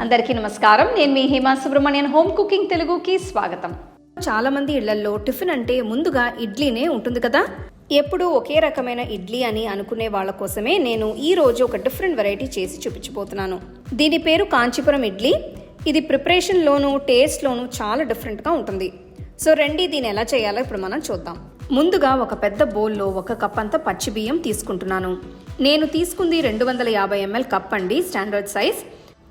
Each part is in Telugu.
అందరికీ నమస్కారం. నేను మీ హేమా సుబ్రహ్మణ్యన్ హోమ్ కుకింగ్ తెలుగుకి స్వాగతం. చాలా మంది ఇళ్ళలో టిఫిన్ అంటే ముందుగా ఇడ్లీనే ఉంటుంది కదా? ఎప్పుడూ ఒకే రకమైన ఇడ్లీ అని అనుకునే వాళ్ళ కోసమే నేను ఈ రోజు ఒక డిఫరెంట్ వెరైటీ చేసి చూపించబోతున్నాను. దీని పేరు కాంచీపురం ఇడ్లీ. ఇది ప్రిపరేషన్లోను టేస్ట్లోను చాలా డిఫరెంట్గా ఉంటుంది. సో రండి దీన్ని ఎలా చేయాలో ఇప్పుడు మనం చూద్దాం. ముందుగా ఒక పెద్ద బౌల్లో ఒక కప్ అంతా పచ్చి బియ్యం తీసుకుంటున్నాను. నేను తీసుకుంది రెండు వందల యాభై ఎంఎల్ కప్ అండి స్టాండర్డ్ సైజ్.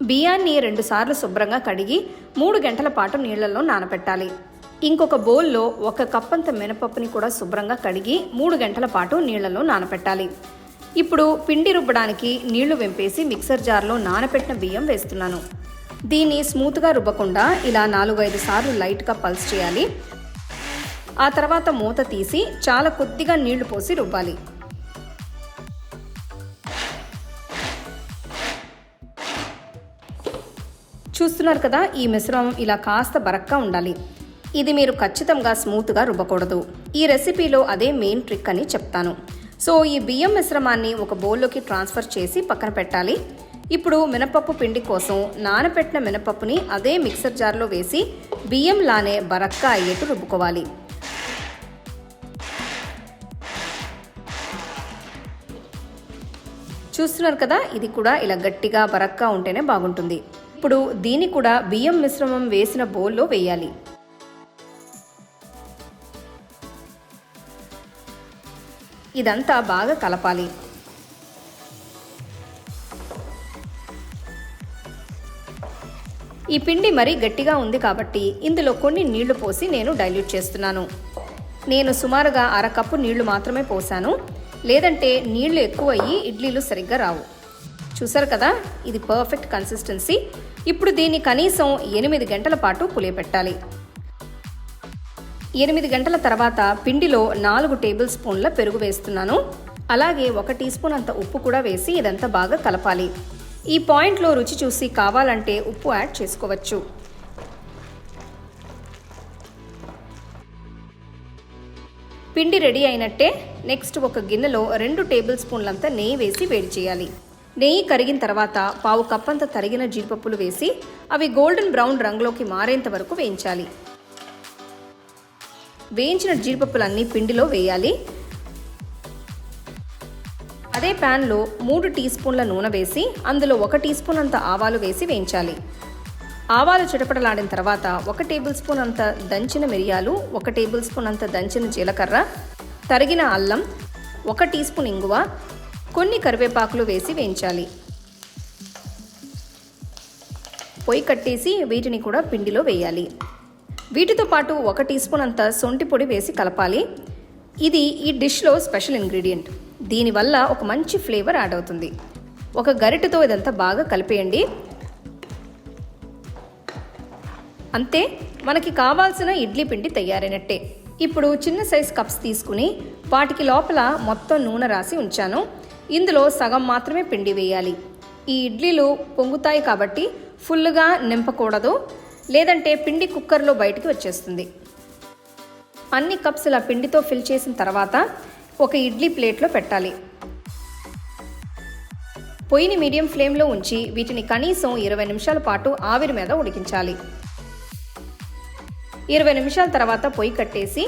బియ్యాన్ని రెండుసార్లు శుభ్రంగా కడిగి మూడు గంటల పాటు నీళ్ళలో నానబెట్టాలి ఇంకొక బౌల్లో ఒక కప్పంత మినపప్పుని కూడా శుభ్రంగా కడిగి మూడు గంటల పాటు నీళ్ళలో నానబెట్టాలి ఇప్పుడు పిండి రుబ్బడానికి నీళ్ళు వెంపేసి మిక్సర్ జార్లో నానబెట్టిన బియ్యం వేస్తున్నాను. దీన్ని స్మూత్గా రుబ్బకుండా ఇలా నాలుగైదు సార్లు లైట్గా పల్స్ చేయాలి. ఆ తర్వాత మూత తీసి చాలా కొద్దిగా నీళ్ళు పోసి రుబ్బాలి. చూస్తున్నారు కదా ఈ మిశ్రమం ఇలా కాస్త బరక్గా ఉండాలి. ఇది మీరు ఖచ్చితంగా స్మూత్గా రుబ్బకూడదు. ఈ రెసిపీలో అదే మెయిన్ ట్రిక్ అని చెప్తాను. సో ఈ బియ్యం మిశ్రమాన్ని ఒక బౌల్లోకి ట్రాన్స్ఫర్ చేసి పక్కన పెట్టాలి. ఇప్పుడు మినపప్పు పిండి కోసం నానబెట్టిన మినపప్పుని అదే మిక్సర్ జార్లో వేసి బియ్యంలానే బరక్కా అయ్యేట్టు రుబ్బుకోవాలి. చూస్తున్నారు కదా ఇది కూడా ఇలా గట్టిగా బరక్కా ఉంటేనే బాగుంటుంది. ఇప్పుడు దీన్ని కూడా బియ్యం మిశ్రమం వేసిన బౌల్లో వేయాలి. ఇదంతా బాగా కలపాలి. ఈ పిండి మరీ గట్టిగా ఉంది కాబట్టి ఇందులో కొన్ని నీళ్ళు పోసి నేను డైల్యూట్ చేస్తున్నాను. నేను సుమారుగా అరకప్పు నీళ్ళు మాత్రమే పోసాను. లేదంటే నీళ్ళు ఎక్కువ అయ్యి ఇడ్లీలు సరిగ్గా రావు. చూసారు కదా? ఇది పర్ఫెక్ట్ కన్సిస్టెన్సీ ఇప్పుడు దీన్ని కనీసం ఎనిమిది గంటల పాటు పులియపెట్టాలి. ఎనిమిది గంటల తర్వాత పిండిలో నాలుగు టేబుల్ స్పూన్ల పెరుగు వేస్తున్నాను. అలాగే ఒక టీ స్పూన్ అంత ఉప్పు కూడా వేసి ఇదంతా బాగా కలపాలి. ఈ పాయింట్లో రుచి చూసి కావాలంటే ఉప్పు యాడ్ చేసుకోవచ్చు. పిండి రెడీ అయినట్టే నెక్స్ట్ ఒక గిన్నెలో రెండు టేబుల్ స్పూన్లంతా నెయ్యి వేసి వేడి చేయాలి. నెయ్యి కరిగిన తర్వాత పావు కప్పంత తరిగిన జీడిపప్పులు వేసి అవి గోల్డెన్ బ్రౌన్ రంగులోకి మారేంత వరకు వేయించాలి. వేయించిన జీడిపప్పులన్నీ పిండిలో వేయాలి. అదే ప్యాన్లో మూడు టీ స్పూన్ల నూనె వేసి అందులో ఒక టీ స్పూన్ అంత ఆవాలు వేసి వేయించాలి. ఆవాలు చిటపటలాడిన తర్వాత ఒక టేబుల్ స్పూన్ అంత దంచిన మిరియాలు ఒక టేబుల్ స్పూన్ అంత దంచిన జీలకర్ర తరిగిన అల్లం ఒక టీ స్పూన్ ఇంగువ కొన్ని కరివేపాకులు వేసి వేయించాలి. పొయ్యి కట్టేసి వీటిని కూడా పిండిలో వేయాలి. వీటితో పాటు ఒక టీ స్పూన్ అంత సొంటి పొడి వేసి కలపాలి. ఇది ఈ డిష్లో స్పెషల్ ఇంగ్రీడియంట్. దీనివల్ల ఒక మంచి ఫ్లేవర్ యాడ్ అవుతుంది. ఒక గరిటెతో ఇదంతా బాగా కలిపేయండి. అంతే మనకి కావాల్సిన ఇడ్లీ పిండి తయారైనట్టే. ఇప్పుడు చిన్న సైజ్ కప్స్ తీసుకుని వాటికి లోపల మొత్తం నూనె రాసి ఉంచాను. ఇందులో సగం మాత్రమే పిండి వేయాలి. ఈ ఇడ్లీలు పొంగుతాయి కాబట్టి ఫుల్గా నింపకూడదు. లేదంటే పిండి కుక్కర్లో బయటికి వచ్చేస్తుంది. అన్ని కప్స్ ఇలా పిండితో ఫిల్ చేసిన తర్వాత ఒక ఇడ్లీ ప్లేట్లో పెట్టాలి. పొయ్యిని మీడియం ఫ్లేమ్లో ఉంచి వీటిని కనీసం ఇరవై నిమిషాల పాటు ఆవిరి మీద ఉడికించాలి. ఇరవై నిమిషాల తర్వాత పొయ్యి కట్టేసి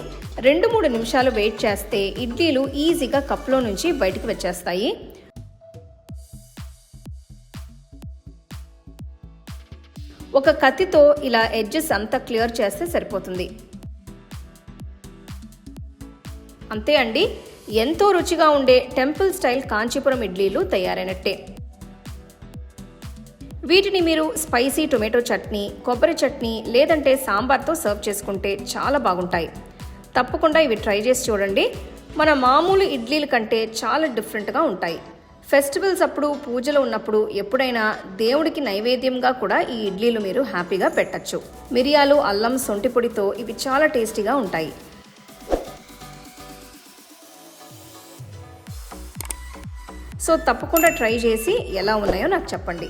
రెండు మూడు నిమిషాలు వెయిట్ చేస్తే ఇడ్లీలు ఈజీగా కప్లో నుంచి బయటికి వచ్చేస్తాయి. ఒక కత్తితో ఇలా ఎడ్జెస్ అంతా క్లియర్ చేస్తే సరిపోతుంది. అంతే అండి ఎంతో రుచిగా ఉండే టెంపుల్ స్టైల్ కాంచీపురం ఇడ్లీలు తయారైనట్టే. వీటిని మీరు స్పైసీ టొమాటో చట్నీ కొబ్బరి చట్నీ లేదంటే సాంబార్తో సర్వ్ చేసుకుంటే చాలా బాగుంటాయి. తప్పకుండా ఇవి ట్రై చేసి చూడండి. మన మామూలు ఇడ్లీల కంటే చాలా డిఫరెంట్గా ఉంటాయి. ఫెస్టివల్స్ అప్పుడు పూజలు ఉన్నప్పుడు ఎప్పుడైనా దేవుడికి నైవేద్యంగా కూడా ఈ ఇడ్లీలు మీరు హ్యాపీగా పెట్టచ్చు. మిరియాలు అల్లం సొంటి పొడితో ఇవి చాలా టేస్టీగా ఉంటాయి. సో తప్పకుండా ట్రై చేసి ఎలా ఉన్నాయో నాకు చెప్పండి.